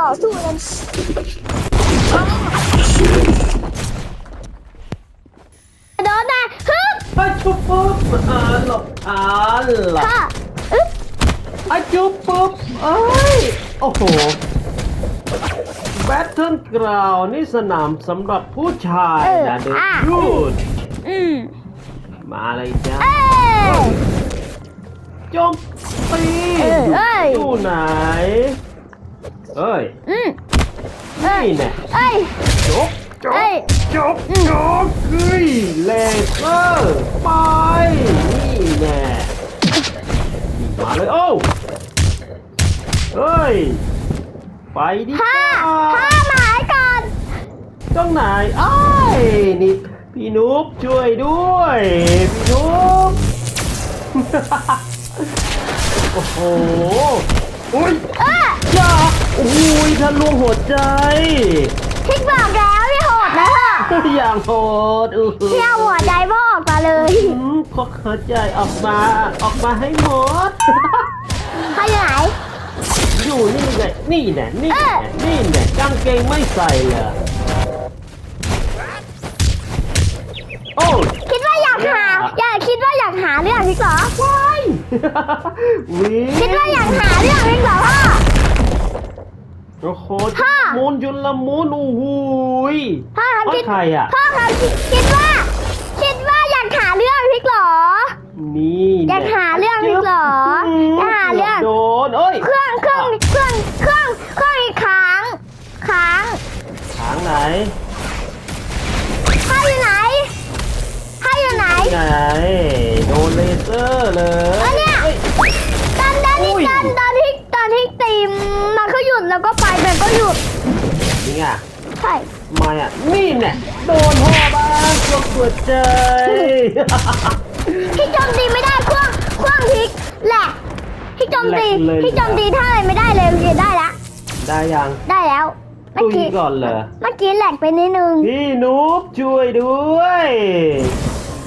ต่อสู้กันโดนนะฮึบไอ้จุ๊บปุ๊บอ่าหลบอ่าหลับค่ะอึ๊บไอ้จุ๊บปุ๊บเอ้ย โอ้โหแบทเทิลกราวนี่สนามสำหรับผู้ชายนะเด็กยูดอืมมาเลยจ้าเอ้ย โจมตีเออเอ้ย อยู่ไหน เอ้ยอืมเอ้ยนี่แน่เอ้ย จกจเอ้กย จกจกเฮ้ยเลเซอร์ไปนี่แน่นี่มาเลยโอ้เฮ้ย ไปดิห้าจ้าห้ามาหายก่อนตรงไหนอ้ายนี่พี่นุ๊กช่วยด้วย พี่นุ๊ก โอ้โหอุ้ย เอ้ยจ้า โอ้ยทะลวงหัวใจทิกบอกแล้วไม่โหดนะเถอะอย่างโหดอือเที่ยวหัวใจบอกมาเลยอืมพกหัวใจออกมาออกมาให้หมดเขาอยู่ไหนอยู่นี่ไงนี่แน่นี่เอ้แน่ยนี่แน่กางเกงไม่ใส่เลยโอ้คิดว่าอยากหาอยากคิดว่าอยากหาเรื่องทิกเหรอว้ายวิคิดว่าอยากหาเรื่องทิกเหรอพ่อ โอ้โหพ่อมุนยุนละมุนโอ้โหยพ่อครับคิดว่าใครอะ พ่อครับคิดคิดว่า คิดว่าอยากหาเรื่องทิกเหรอ นี่อยากหาเรื่องอีกเหรอมอยากหาเรื่อง โดนเอ้ยเครื่องเครื่องเครื่องเครื่องเครื่องอีกค้างค้างทางไหนพ่ออยู่ไหนพ่ออยู่ไหน ไหน โดนเลเซอร์เลยอันเนี้ยอ้ตอนตอนที่อุ้ย ตอนตอนที่ตอนที่ตีมมันก็หยุ ดแล้วก็ไปมันก็หยุดนี่ไงใช่มาอะนี่แน่โดนพ่อบ้านกดหัวใจที่โจมตีไม่ได้เครื่องเครื่องพลิกแหละที่โจมตีแหลกเลยที่โจมตีถ้าอะไรไม่ได้เลยเรียนได้ละได้ยังได้แล้วเมื่อตุยกี้ก่อนเลยเมื่อกี้แหลกไปนิดนึงพี่นุ๊บช่วยด้วย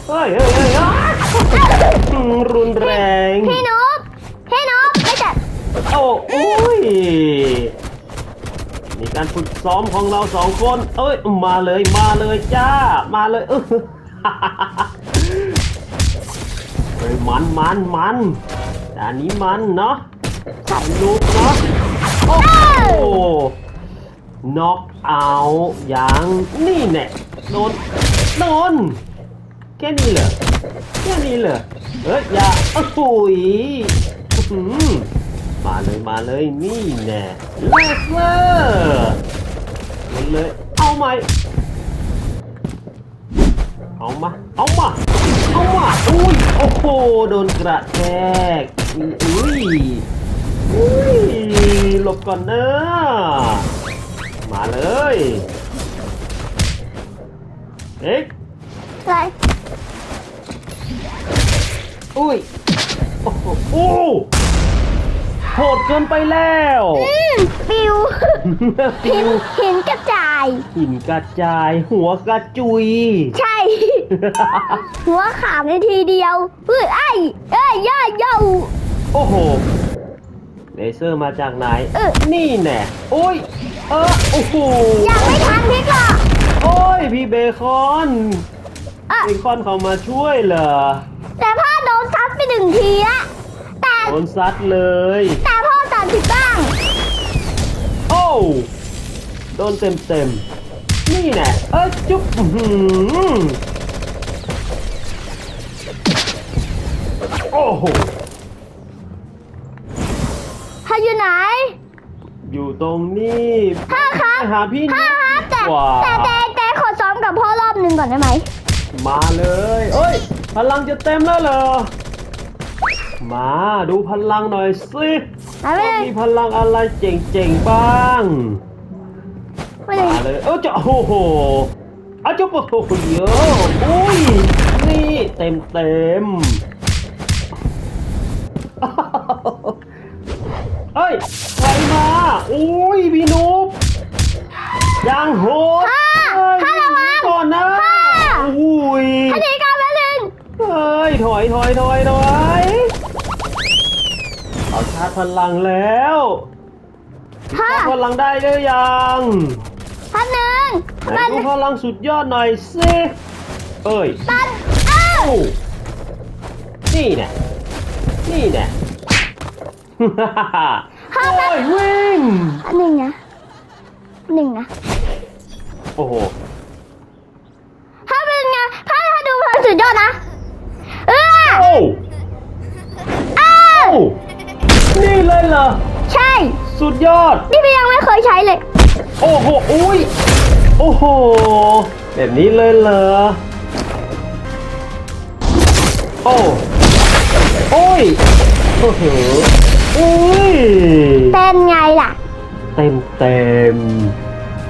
เฮ้ยเฮ้ยเฮ้ยอ้าวอืมรุนแรงพี่นุ๊กพี่นุ๊กไม่จัด โอ้โอ้ยมีการฝึกซ้อมของเราสองคน เอ้ย มาเลยมาเลยจ้า มาเลยเออเฮ้ยมันมันมันแต่อันนี้มันเนาะสายลูกเนาะโอ้โหน็อกเอาอย่างนี่แน่โดนโดนแค่นี้เหรอแค่นี้เหรอเอ้ยอย่าโอ้โหยอื้อหือ มาเลยมาเลยนี่แน่เลสเซอร์มันเลยเอาไหมเอามา เอามา เอามาอุ้ยโอ้โห โดนกระแทกอุ้ยอุ้ยหลบก่อนเนอะมาเลยเอ็กอะไรอุ้ย โอ้โหโอ้โหดเกินไปแล้วอืมปิวปิหินวหินกระจาย หินกระจาย หัวกระจุย ใช่ หัวขาดในทีเดียวเฮ้ยไอ้เอ้ยย่าเย่าโอ้โหเลเซอร์มาจากไหน เออนี่แน่โอ้ย เออโอ้โหยังไม่ทันพลิกหรอกโอ้ย พี่เบคอนอะเบคอนเขามาช่วยเหรอแต่พ่อโดนซัดไปหนึ่งทีละแต่ โดนซัดเลยแต่พ่อตัดผิดบ้าง โอ้วโดนเต็มเต็มๆนี่แน่เออจุ๊บอื้อหือโอ้โห พ่ออยู่ไหน อยู่ตรงนี้พ่อครับ ไปหาพี่พ่อครับแต่ว้าแต่แต่แต่ขอซ้อมกับพ่อรอบหนึ่งก่อนได้ไหม มาเลย เอ้ย พลังจะเต็มแล้วเหรอ มาดูพลังหน่อยสิมาไม่ว่าเลยมีพลังอะไรเจ๋งๆบ้างไม่เลยมาเลยเออจะโอ้โหอาจะโอ้โหเยอะอุ้ยนี่เต็มเต็มๆเฮ้ยใครมาอุ้ยพี่นุ๊กยังโหดพ่อเฮ้ยพ่อระวังก่อนนะพ่ออุ้ย อันนี้การแป๊บนึงเฮ้ยถอยถอยถอยถอย เอาชาร์จพลังแล้วพ่อพลังได้หรือยังพันหนึ่งไหนมันดูพลังสุดยอดหน่อยสิเอ้ยตันเอ้าโอ้นี่แน่นี่แน่ห้าโอ้พันยวิ่งอันหนึ่งนะหนึ่งนะโอ้โหถ้าเป็นไงถ้าถ้าดูพลังสุดยอดนะเออ เลยเหรอ ใช่ สุดยอด นี่พี่ยังไม่เคยใช้เลย โอ้โห อุ้ย โอ้โห แบบนี้เลยเหรอ โอ้ โอ้ย โอ้โห อุ้ย เป็นไงล่ะ เต็มเต็ม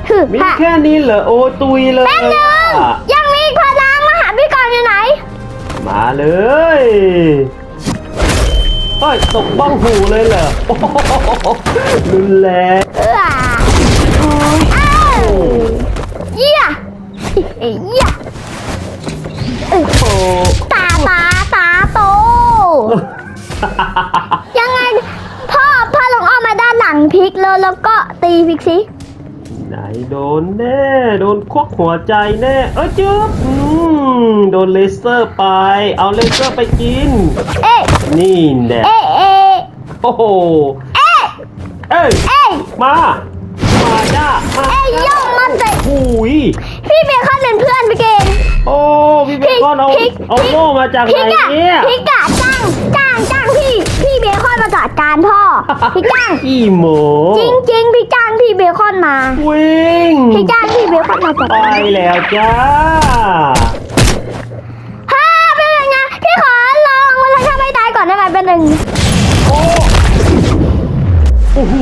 คือมีค่ะแค่นี้เหรอ โอ้ตุยเลยแป๊บนึงอะยังมีอีกพลังมาหาพี่ก่อนอยู่ไหน มาเลย เฮ้ยตกบ้องหูเลยเหรอโอ้โหรุนแรงเอออ้าวเยี่ยเอ้ยเยี่ยเอ้ยโอ้ตาตาตาโต ยังไง พ่อพ่อลองเออกมาด้านหลังพลิกแล้วแล้วก็ตีพลิกสิไหนโดนแน่ โดนควักหัวใจแน่ เอ้ยจึ๊บอืม โดนเลเซอร์ไป เอาเลเซอร์ไปกิน เอ๊ะนี่แน่เอ๊ะเอ๊ะโอ้โห เอ๊ะเอ้ยเอ๊ะมา มาจ้ามาเอ๊ะย่องมันเตะหุยพี่เบคอนเป็นเพื่อนพี่เกณฑ์โอ้พี่เบคอนเอาพริกเอาโล่มาจากไหพรินกอะเนี่ยพริกอะจ้างจ้างจ้างพี่พี่เบคอนมาจัดการพ่อพี่จ้างอีโมจริงจริงๆพี่จ้างพี่เบคอนมาวิ่งพี่จ้างพี่เบคอนมาจัดไปการแล้วจ้าฮ่า หมเป็นหนึ่งโอ้โอ้โห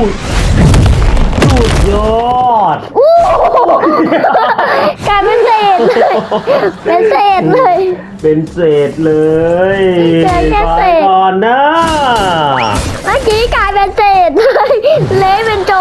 สุดยอด อู้กลายเป็นเศษเลยเป็นเศษเลย เป็นเศษเลยเจอแค่เศษไปก่อนนะ เมื่อกี้กลายเป็นเศษเลยเละเป็นโจ